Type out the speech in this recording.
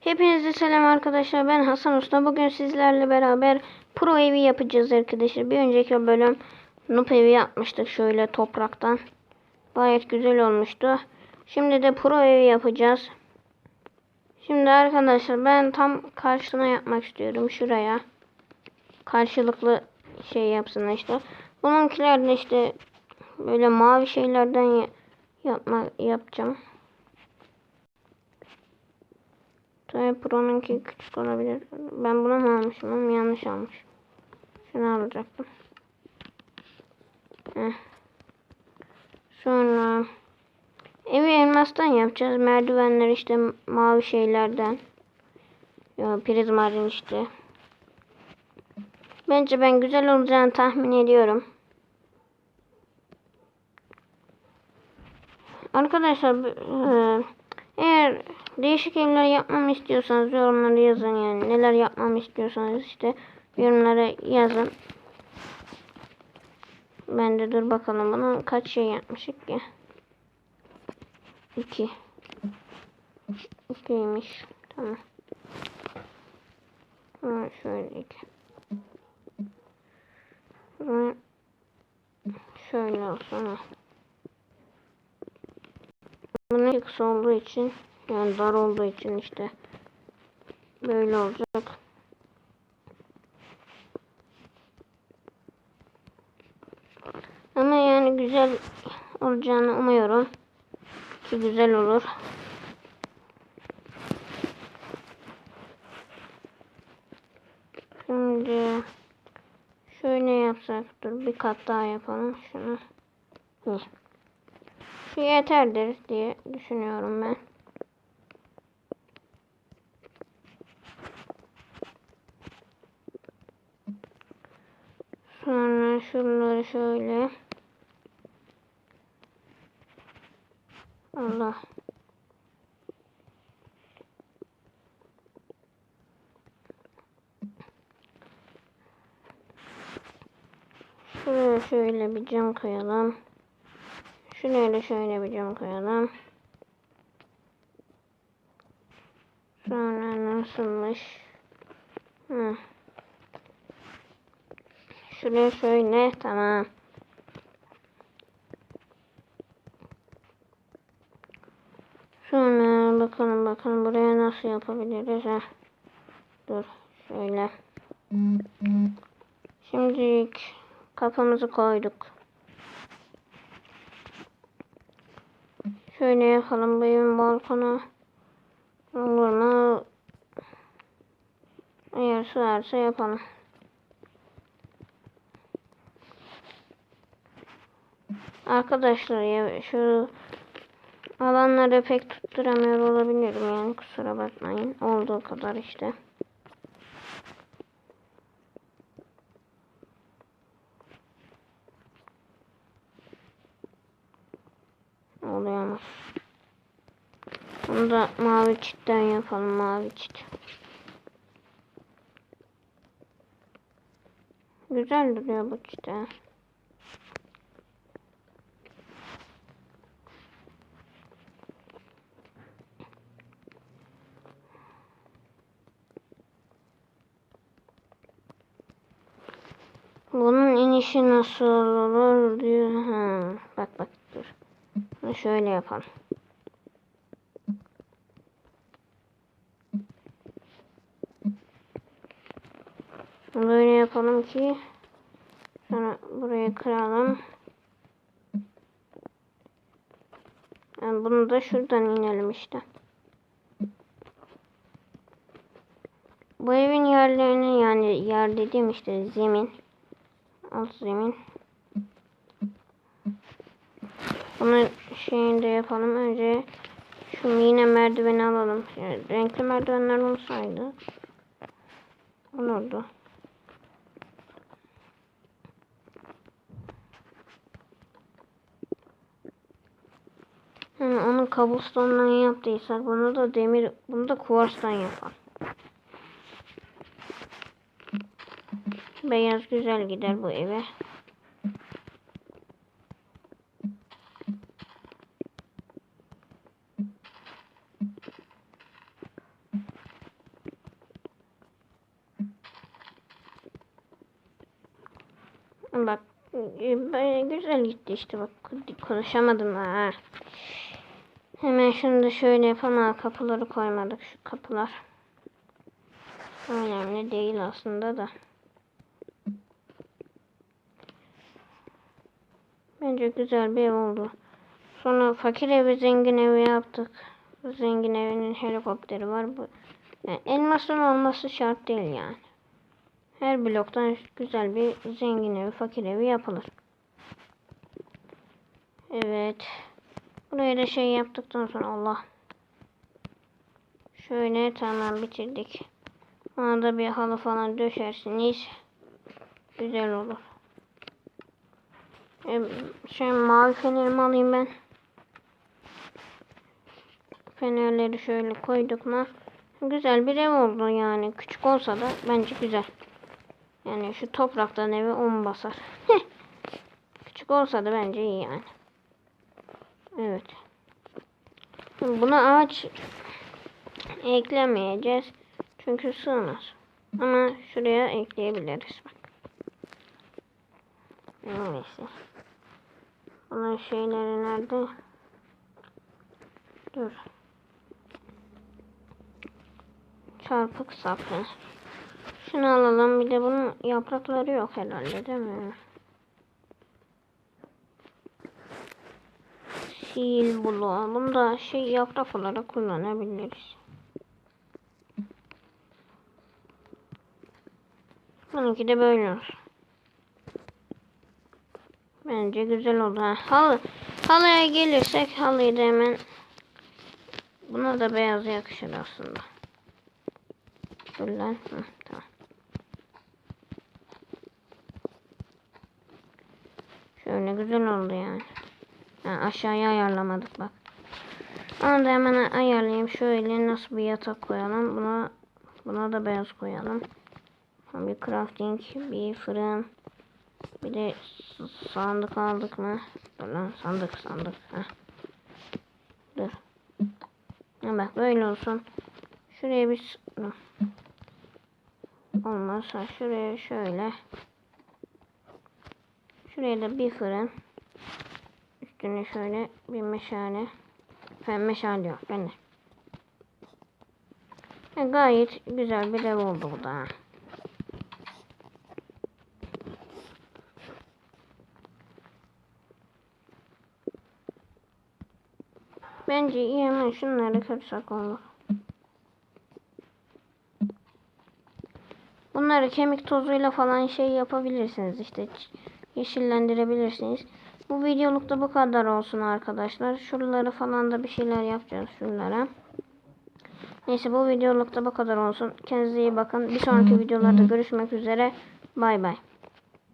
Hepinize selam arkadaşlar. Ben Hasan Usta. Bugün sizlerle beraber pro evi yapacağız arkadaşlar. Bir önceki bölüm noob evi yapmıştık şöyle topraktan. Gayet güzel olmuştu. Şimdi de pro evi yapacağız. Şimdi arkadaşlar ben tam karşısına yapmak istiyorum. Şuraya. Karşılıklı şey yapsın işte. Bununkiler de işte böyle mavi şeylerden ya- yapma yapacağım. Tabii Pro'nunki küçük olabilir. Ben bunu almışım ama yanlış almış. Şunu alacaktım. Heh. Sonra evi elmastan yapacağız. Merdivenler işte mavi şeylerden. Ya prizmarin işte. Bence ben güzel olacağını tahmin ediyorum. Arkadaşlar e, eğer değişik evler yapmamı istiyorsanız yorumlara yazın yani. Neler yapmamı istiyorsanız işte yorumlara yazın. Ben de dur bakalım bunu kaç şey yapmışık ki. 2 2'ymiş. Tamam. Ha, şöyle iki. Şuraya şöyle olsun. Bunun kısa olduğu için yani dar olduğu için işte böyle olacak. Ama yani güzel olacağını umuyorum. Ki güzel olur. Şimdi şöyle yapsak dur bir kat daha yapalım şunu. Şu yeterdir diye düşünüyorum ben. Sonra şunları şöyle. Allah. Şuraya şöyle bir cam koyalım. Şuraya da şöyle bir cam koyalım. Sonra nasılmış? Hı. Şuraya şöyle tamam. Sonra bakalım bakalım buraya nasıl yapabiliriz ha. Dur şöyle. Şimdi kafamızı koyduk. Şöyle yapalım bu evin balkonu. Olur mu? Eğer sığarsa yapalım. Arkadaşlar ya şu alanları pek tutturamıyor olabilirim yani kusura bakmayın. Olduğu kadar işte. Oluyor mu? Bunu da mavi çitten yapalım mavi çit. Güzel duruyor bu çit. Bunun inişi nasıl olur diyor. Ha, bak bak dur. Şöyle yapalım. Böyle yapalım ki sonra buraya kıralım. Yani bunu da şuradan inelim işte. Bu evin yerlerini yani yer dediğim işte zemin. Alt zemin. Bunun şeyini de yapalım. Önce şu yine merdiveni alalım. Yani renkli merdivenler olsaydı olurdu. Yani onu kabustondan yaptıysak bunu da demir, bunu da kuvarstan yapalım. Beyaz güzel gider bu eve. Bak güzel gitti işte bak konuşamadım ha. Hemen şunu da şöyle yapalım. Aa, kapıları koymadık şu kapılar. Önemli değil aslında da. Bence güzel bir ev oldu. Sonra fakir evi zengin evi yaptık. Zengin evinin helikopteri var. Bu yani elmasın olması şart değil yani. Her bloktan güzel bir zengin evi, fakir evi yapılır. Evet. Buraya da şey yaptıktan sonra Allah. Şöyle tamam bitirdik. Ona da bir halı falan döşersiniz. Güzel olur. Şey mavi fenerimi alayım ben. Fenerleri şöyle koyduk mu? Güzel bir ev oldu yani. Küçük olsa da bence güzel. Yani şu topraktan evi 10 basar. Küçük olsa da bence iyi yani. Evet. Buna ağaç eklemeyeceğiz. Çünkü sığmaz. Ama şuraya ekleyebiliriz. Bak. Neyse. Bunun şeyleri nerede? Dur. Çarpık sapı. Şunu alalım. Bir de bunun yaprakları yok herhalde değil mi? Sil. Bunu da şey yaprak olarak kullanabiliriz. Bununki de böyle olsun. Bence güzel oldu. Ha, halı. Halıya gelirsek halıyı da hemen buna da beyaz yakışır aslında. Dur lan. Hı, tamam. Şöyle güzel oldu yani. Ha, aşağıya ayarlamadık bak. Onu da hemen ayarlayayım. Şöyle nasıl bir yatak koyalım. Buna buna da beyaz koyalım. Bir crafting, bir fırın. Bir de sandık aldık mı? Dur lan sandık sandık. Heh. Dur. Ha, bak böyle olsun. Şuraya bir olmazsa şuraya şöyle şuraya da bir fırın üstüne şöyle bir meşale ben meşale yok ben de. E, gayet güzel bir ev oldu bu da. Bence iyi hemen şunları kırsak olur. Bunları kemik tozuyla falan şey yapabilirsiniz işte yeşillendirebilirsiniz. Bu videolukta bu kadar olsun arkadaşlar. Şuraları falan da bir şeyler yapacağız şunlara. Neyse bu videolukta bu kadar olsun. Kendinize iyi bakın. Bir sonraki videolarda görüşmek üzere. Bay bay.